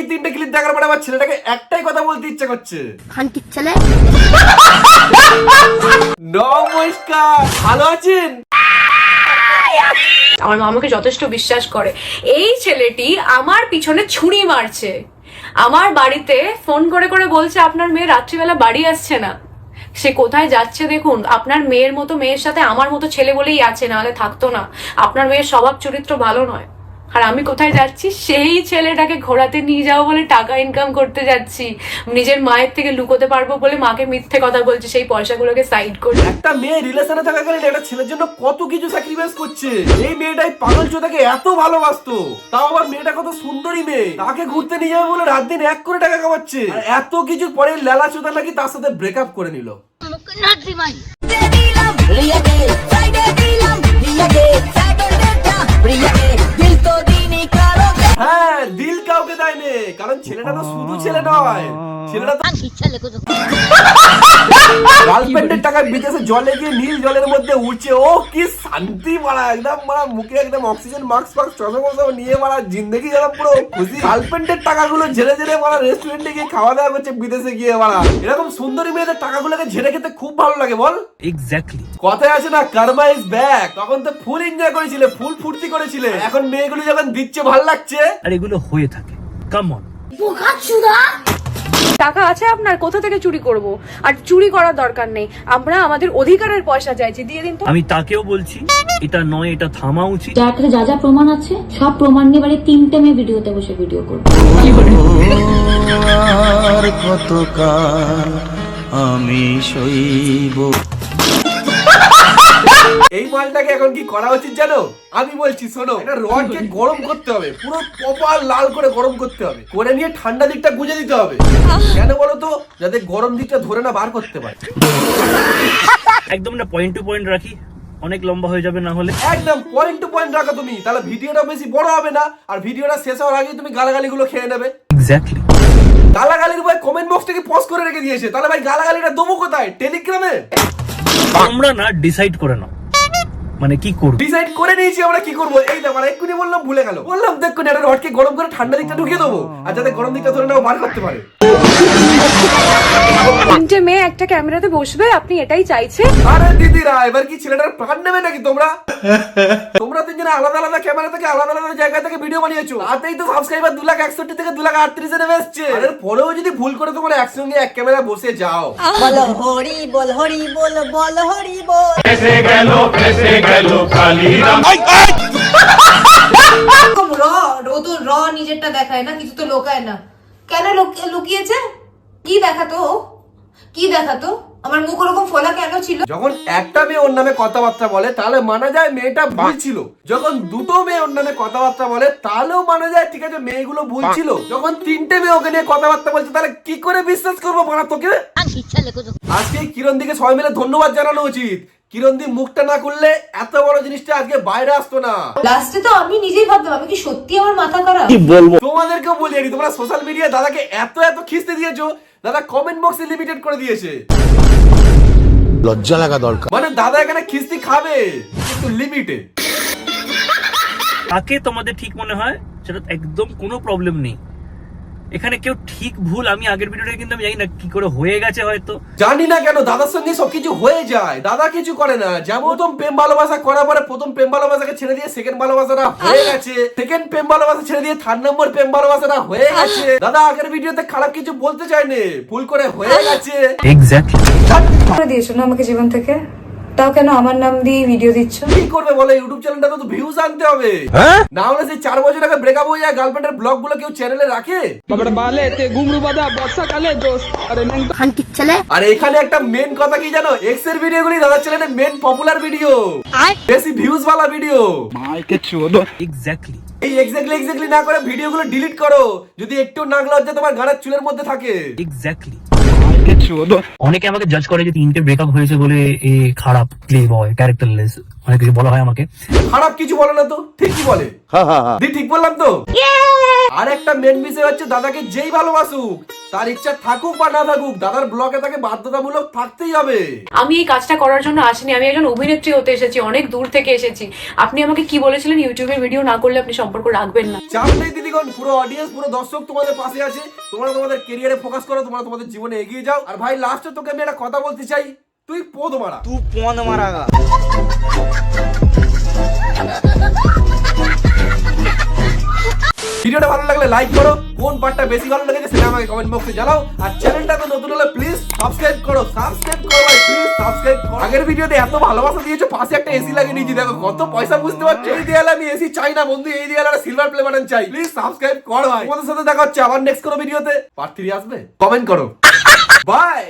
এই তিনটে ক্লিপ দেখার পরে আমার ছেলেটাকে একটাই কথা বলতে ইচ্ছে করছে। খানকির ছেলে? নমস্কার ভালো আছেন? আমার মা আমাকে যথেষ্ট বিশ্বাস করে। এই ছেলেটি আমার পিছনে ছুরি মারছে। আমার বাড়িতে ফোন করে করে বলছে আপনার মেয়ে রাত্রিবেলা বাড়ি আসছে না। সে কোথায় যাচ্ছে দেখুন আপনার মেয়ের মতো মেয়ের সাথে আমার মতো ছেলে বলেই আছে নাহলে থাকতো না। আপনার মেয়ের স্বভাব চরিত্র ভালো নয়। আর আমি কোথায় যাচ্ছি? সেই ছেলেটাকে ঘোরাতে নিয়ে যাব বলে টাকা ইনকাম করতে যাচ্ছি। নিজের মায়ের থেকে লুকোতে পারব বলে মাকে মিথ্যে কথা বলছি সেই পয়সাগুলোকে সাইড করে। একটা মেয়ে রিলেশনে থাকাকালীন একটা ছেলের জন্য কত কিছু স্যাক্রিফাইস করছে। এই মেয়েটাই পাগল চোদাকে এত ভালোবাসতো। তাও আবার মেয়েটা কত সুন্দরী মেয়ে। তাকে ঘুরতে নিয়ে যাবে বলে রাত দিন এক করে টাকা কামাচ্ছে। এত কিছুর পরে লেলা চোদা নাকি তার সাথে ব্রেকআপ করে নিল। নাজিমাই হ্যাঁ দিল কাউকে দেয়নি কারণ ছেলেটা তো শুধু ছেলে নয় ছেলেটা তো খানকির ছেলে কোথাও গার্লফ্রেন্ডের টাকা বিদেশে জলে গিয়ে নীল জলের মধ্যে উঠছে ও কি শান্তি মারা একদম মারা মুখে একদম অক্সিজেন মাস্ক ফাক্স চশমা মশা নিয়ে মারা জিন্দগি যেন পুরো খুশি। গার্লফ্রেন্ডের টাকাগুলো ঝেড়ে ঝেড়ে মারা রেস্টুরেন্টে গিয়ে খাওয়া দাওয়া করছে বিদেশে গিয়ে মারা। এরকম সুন্দরী মেয়েদের টাকাগুলোকে ঝেড়ে খেতে খুব ভালো লাগে বল। এক্স্যাক্টলি কথায় আছে না কার্মা ইজ ব্যাক তখন তো ফুল এনজয় করেছিলে ফুল ফুর্তি করেছিলে। এখন মেয়েগুলো যখন দিচ্ছে ভালো লাগছে। আর এগুলো হয়ে থাকে। কাম অন বোকা চুদা টাকা আছে আপনার? কোথা থেকে চুরি করব? আর চুরি করার দরকার নেই। আমরা আমাদের অধিকারের পয়সা চাইছি। দিয়ে দিন তো। আমি তাকেও বলছি এটা নয় এটা থামা উচিত। যার কাছে যা যা প্রমাণ আছে সব প্রমাণ নিয়ে এবারে তিনটে মেয়ে ভিডিওতে বসে ভিডিও করব। আর কতকাল আমি সইব? এই মালটাকে এখন কি করা উচিত জানো? আমি বলছি শোনো একটা রডকে গরম করতে হবে পুরো কপাল লাল করে গরম করতে হবে। করে নিয়ে ঠান্ডা দিকটা গুজে দিতে হবে। কেন বলো তো? যাতে গরম দিকটা ধরে না বার করতে পারে। একদম না পয়েন্ট টু পয়েন্ট রাখি। অনেক লম্বা হয়ে যাবে না হলে। একদম পয়েন্ট টু পয়েন্ট রাখো তুমি। তাহলে ভিডিওটা বেশি বড় হবে না আর ভিডিওটা শেষ হওয়ার আগে তুমি গালাগালিগুলো খেয়ে নেবে। এক্স্যাক্টলি গালাগালির ভাই কমেন্ট বক্স থেকে পজ করে রেখে দিয়েছে। তাহলে ভাই গালাগালিটা দেবো কোথায়? টেলিগ্রামে আমরা না ডিসাইড করে নাও। মানে কি করব? ডিসাইড করে নিয়েছি আমরা কি করব। এই আমার এক্ষুনি বললাম, ভুলে গেল। বললাম দেখুন এটা রডকে গরম করে ঠান্ডা দিকটা ঢুকিয়ে দেবো। আর যাতে গরম দিকটা ধরে নাও বার করতে পারে। তিনটে মেয়ে একটা ক্যামেরাতে বসবে আপনি এটাই চাইছে আরে দিদিরা এবার কি ছেলেটার প্রাণ নেবে নাকি তোমরা? তোমরা তিনজনে আলাদা আলাদা ক্যামেরা থেকে আলাদা আলাদা জায়গা থেকে ভিডিও বানিয়েছো। তাতেই তো সাবস্ক্রাইবার দু লাখ একষট্টি থেকে দু লাখ আটত্রিশে নেমে এসছে। আর এর পরেও যদি ভুল করে তোমরা একসঙ্গে এক ক্যামেরা বসে যাও। বলো হরি বল হরি বল বল হরি বল। র ও তো র নিজেরটা দেখায় না কিছু তো লোকায় না। কেন লুকিয়েছে? কি দেখাতো কি দেখাতো? আমার মুখ ওরকম ফোলা কেন ছিল? যখন একটা মেয়ে ওর নামে কথাবার্তা বলে তাহলে মানা যায় মেয়েটা ভুল ছিল। যখন দুটো মেয়ে ওর নামে কথাবার্তা বলে তাহলেও মানা যায় ঠিক আছে মেয়েগুলো ভুল ছিল। যখন তিনটে মেয়ে ওকে নিয়ে কথাবার্তা বলছে তাহলে কি করে বিশ্বাস করব মানা তোকে আজকে কিরণ দিকে সবাই মিলে ধন্যবাদ জানানো উচিত। কিরণ দি মুখটা না খুললে এত বড় জিনিসটা আজকে বাইরে আসতো না। লাস্টে তো আমি নিজেই ভাবতাম আমি কি সত্যি আমার মাথা খারাপ? তোমাদেরকেও বলি আনি তোমরা সোশ্যাল মিডিয়ায় দাদাকে এত এত খিস্তে দিয়েছ দাদা কমেন্ট বক্সে লিমিটেড করে দিয়েছে। লজ্জা লাগা দরকার। মানে দাদা এখানে খিস্তি খাবে কিন্তু লিমিটে তাকে তোমাদের ঠিক মনে হয়? সেটা একদম কোনো প্রবলেম নেই। এখানে কেউ ঠিক ভুল আমি আগের ভিডিওটা কিন্তু আমি জানি না কি করে হয়ে গেছে হয়তো। জানি না কেন দাদার সঙ্গে সবকিছু হয়ে যায় দাদা কিছু করে না। যেমন প্রথম প্রেম ভালোবাসা করার পরে প্রথম প্রেম ভালোবাসাকে ছেড়ে দিয়ে সেকেন্ড ভালোবাসাটা হয়ে গেছে। সেকেন্ড প্রেম ভালোবাসা ছেড়ে দিয়ে থার্ড নম্বর প্রেম ভালোবাসাটা হয়ে গেছে। দাদা আগের ভিডিওতে খারাপ কিছু বলতে চায়নি ভুল করে হয়ে গেছে। এক্স্যাক্টলি দিয়েছ না আমাকে জীবন থেকে? তাও কেন আমার নাম দিয়ে ভিডিও দিচ্ছ? কি করবে বলে? ইউটিউব চ্যানেলটা তো ভিউজ আনতে হবে। না হলে সেই চার বছর আগে ব্রেকআপ হয়ে যায় গার্লফ্রেন্ডের ব্লগগুলো কেউ চ্যানেলে রাখে? খানকির ছেলে? আর এখানে একটা মেন কথা কি জানো? এক্সের ভিডিও গুলি দাদার চ্যানেলে মেন পপুলার ভিডিও বেশি ভিউজ वाला ভিডিও এক্স্যাক্টলি এই এক্স্যাক্টলি এক্স্যাক্টলি না করে ভিডিওগুলো ডিলিট করো। যদি একটু নাক লজ্জা তোমার গানের চুলের মধ্যে থাকে। এক্স্যাক্টলি অনেকে আমাকে জাজ করে যে তিনটে ব্রেকআপ হয়েছে বলে এ খারাপ প্লে বয় ক্যারেক্টারলেস অনেক কিছু বলা হয় আমাকে। খারাপ কিছু বলে না তো ঠিক কি বলে দি ঠিক বললাম তো? আর একটা মেন বিষয় হচ্ছে দাদাকে যেই ভালোবাসুক তার ইচ্ছা থাকুক বা না থাকুক দাদার ব্লকে তাকে বাধ্যতামূলক থাকতেই হবে। আমি এই কাজটা করার জন্য আসিনি আমি একজন অভিনেত্রী হতে এসেছি অনেক দূর থেকে এসেছি। আপনি আমাকে কি বলেছিলেন? ইউটিউবে ভিডিও না করলে আপনি সম্পর্ক রাখবেন না। চাপ নেই দিদিগণ পুরো অডিয়েন্স পুরো দর্শক তোমাদের পাশে আছে। তোমরা তোমাদের কেরিয়ারে ফোকাস করো তোমরা তোমাদের জীবনে এগিয়ে যাও। আর ভাই লাস্টে তোকে আমি একটা কথা বলতে চাই। তুই পোদ মারা। তু পন মারাগা ভিডিওটা ভালো লাগলে লাইক করো। কোন পার্টটা বেশি ভালো লেগেছে সেটা আমাকে কমেন্ট বক্সে জানাও। আর চ্যানেলটা তো নতুন হলে প্লিজ সাবস্ক্রাইব করো। সাবস্ক্রাইব করো ভাই প্লিজ সাবস্ক্রাইব করো। আগের ভিডিওতে এত ভালোবাসা দিয়েছ, পাশে একটা এসি লাগিয়ে নিয়েছি। দেখো কত পয়সা বুঝতে পারছ। এই দেয়ালে আমি এসি চাই না, বন্ধু। এই দেয়ালে একটা সিলভার প্লে বাটন চাই। প্লিজ সাবস্ক্রাইব করো ভাই। তোমাদের সাথে দেখা হচ্ছে আবার নেক্সট কোনো ভিডিওতে পার্ট থ্রি আসবে? কমেন্ট করো। বাই